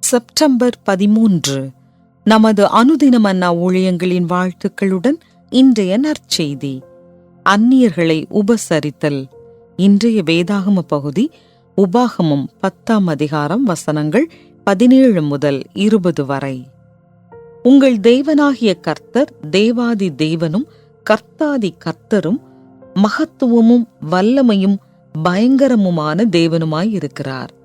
September பதிமூன்று. நமது அனுதின மன்னா ஊழியங்களின் வாழ்த்துக்களுடன் இன்றைய நற்செய்தி. அந்நியர்களை உபசரித்தல். இன்றைய வேதாகம பகுதி உபாகமம் பத்தாம் அதிகாரம் வசனங்கள் பதினேழு முதல் இருபது வரை. உங்கள் தேவனாகிய கர்த்தர் தேவாதி தேவனும் கர்த்தாதி கர்த்தரும் மகத்துவமும் வல்லமையும் பயங்கரமுமான தேவனுமாய் இருக்கிறார்.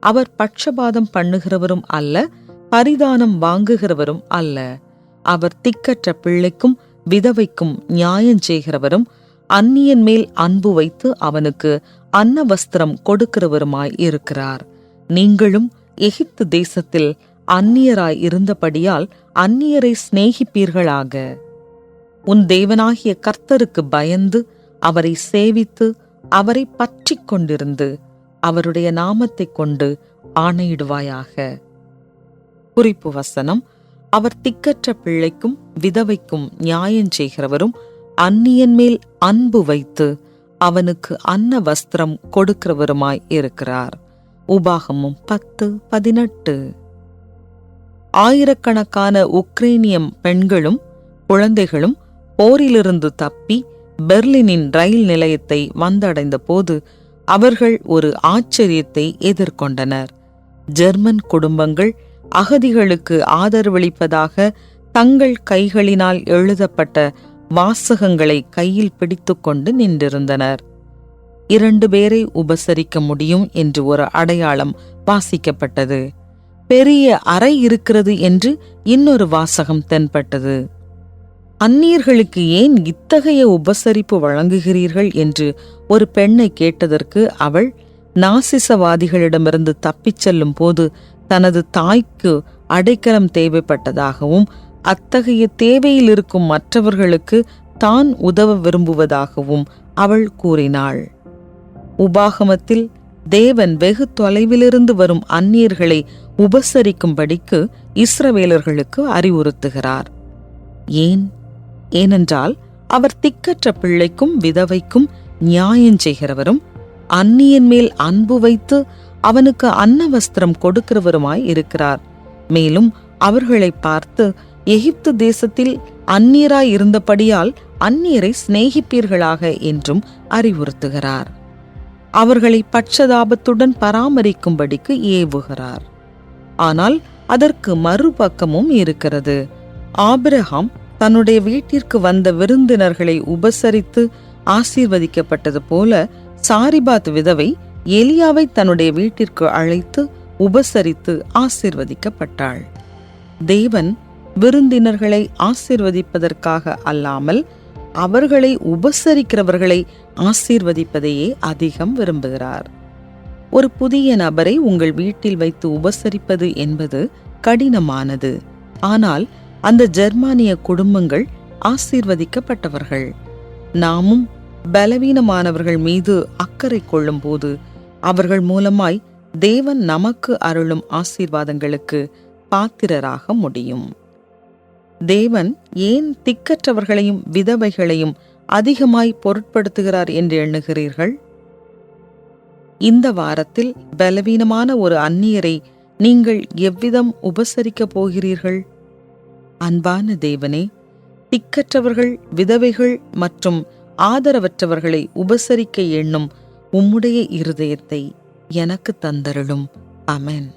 அவர் பட்சபாதம் பண்ணுகிறவரும் அல்ல பரிதானம் வாங்குகிறவரும் அல்ல. அவர் திக்கற்ற பிள்ளைக்கும் விதவைக்கும் நியாயம் செய்கிறவரும் அந்நியன் மேல் அன்பு வைத்து அவனுக்கு அன்ன வஸ்திரம் கொடுக்கிறவருமாய் இருக்கிறார். நீங்களும் எகிப்து தேசத்தில் அந்நியராய் இருந்தபடியால் அந்நியரை சிநேகிப்பீர்களாக. உன் தேவனாகிய கர்த்தருக்கு பயந்து அவரை சேவித்து அவரை பற்றிக் கொண்டிருந்து அவருடைய நாமத்தை கொண்டு ஆணையிடுவாயாக. குறிப்பு வசனம் அவர் திக்கற்ற பிள்ளைக்கும் விதவைக்கும் நியாயம் செய்கிறவரும் அந்நியன் மேல் அன்பு வைத்து அவனுக்கு அன்ன வஸ்திரம் கொடுக்கிறவருமாய் இருக்கிறார். உபாகமும் பத்து பதினெட்டு. ஆயிரக்கணக்கான உக்ரைனியம் பெண்களும் குழந்தைகளும் போரிலிருந்து தப்பி பெர்லினின் ரயில் நிலையத்தை வந்தடைந்த போது அவர்கள் ஒரு ஆச்சரியத்தை எதிர்கொண்டனர். ஜெர்மன் குடும்பங்கள் அகதிகளுக்கு ஆதரவளிப்பதாக தங்கள் கைகளினால் எழுதப்பட்ட வாசகங்களை கையில் பிடித்துக்கொண்டு நின்றிருந்தனர். இரண்டு பேரை உபசரிக்க முடியும் என்று ஒரு அடையாளம் வாசிக்கப்பட்டது. பெரிய அறை இருக்கிறது என்று இன்னொரு வாசகம் தென்பட்டது. அந்நியர்களுக்கு ஏன் இத்தகைய உபசரிப்பு வழங்குகிறீர்கள்? என்று ஒரு பெண்ணை கேட்டதற்கு அவள் நாசிசவாதிகளிடமிருந்து தப்பிச் செல்லும் போது தனது தாய்க்கு அடைக்கலம் தேவைப்பட்டதாகவும் அத்தகைய தேவையில் இருக்கும் மற்றவர்களுக்கு தான் உதவ விரும்புவதாகவும் அவள் கூறினாள். உபாகமத்தில் தேவன் வெகு தொலைவிலிருந்து வரும் அந்நியர்களை உபசரிக்கும்படிக்கு இஸ்ரவேலர்களுக்கு அறிவுறுத்துகிறார். ஏன்? ஏனென்றால் அவர் திக்கற்ற பிள்ளைக்கும் விதவைக்கும் நியாயம் செய்கிறவரும் அந்நியன் மேல் அன்பு வைத்து அவனுக்கு அன்ன வஸ்திரம் கொடுக்கிறவருமாய் இருக்கிறார். மேலும் அவர்களை பார்த்து எகிப்து தேசத்தில் அந்நியராய் இருந்தபடியால் அந்நியரை சிநேகிப்பீர்களாக என்றும் அறிவுறுத்துகிறார். அவர்களை பட்சதாபத்துடன் பராமரிக்கும்படிக்கு ஏவுகிறார். ஆனால் அதற்கு மறுபக்கமும் இருக்கிறது. ஆபிரகாம் தன்னுடைய வீட்டிற்கு வந்த விருந்தினர்களை உபசரித்து ஆசீர்வதிக்கப்பட்டது போல சாரிபாத் விதவை எலியாவை தன்னுடைய வீட்டிற்கு அழைத்து உபசரித்து ஆசிர்வதிக்கப்பட்டாள். தேவன் விருந்தினர்களை ஆசீர்வதிப்பதற்காக அல்லாமல் அவர்களை உபசரிக்கிறவர்களை ஆசீர்வதிப்பதையே அதிகம் விரும்புகிறார். ஒரு புதிய நபரை உங்கள் வீட்டில் வைத்து உபசரிப்பது என்பது கடினமானது. ஆனால் அந்த ஜெர்மானிய குடும்பங்கள் ஆசீர்வதிக்கப்பட்டவர்கள். நாமும் பலவீனமானவர்கள் மீது அக்கறை கொள்ளும்போது அவர்கள் மூலமாய் தேவன் நமக்கு அருளும் ஆசீர்வாதங்களுக்கு பாத்திரராக முடியும். தேவன் ஏன் திக்கற்றவர்களையும் விதவைகளையும் அதிகமாய் பொருட்படுத்துகிறார் என்று எண்ணுகிறீர்கள்? இந்த வாரத்தில் பலவீனமான ஒரு அந்நியரை நீங்கள் எவ்விதம் உபசரிக்கப் போகிறீர்கள்? அன்பான தேவனே திக்கற்றவர்கள் விதவைகள் மற்றும் ஆதரவற்றவர்களை உபசரிக்க எண்ணும் உம்முடைய இருதயத்தை எனக்கு தந்தருளும். அமென்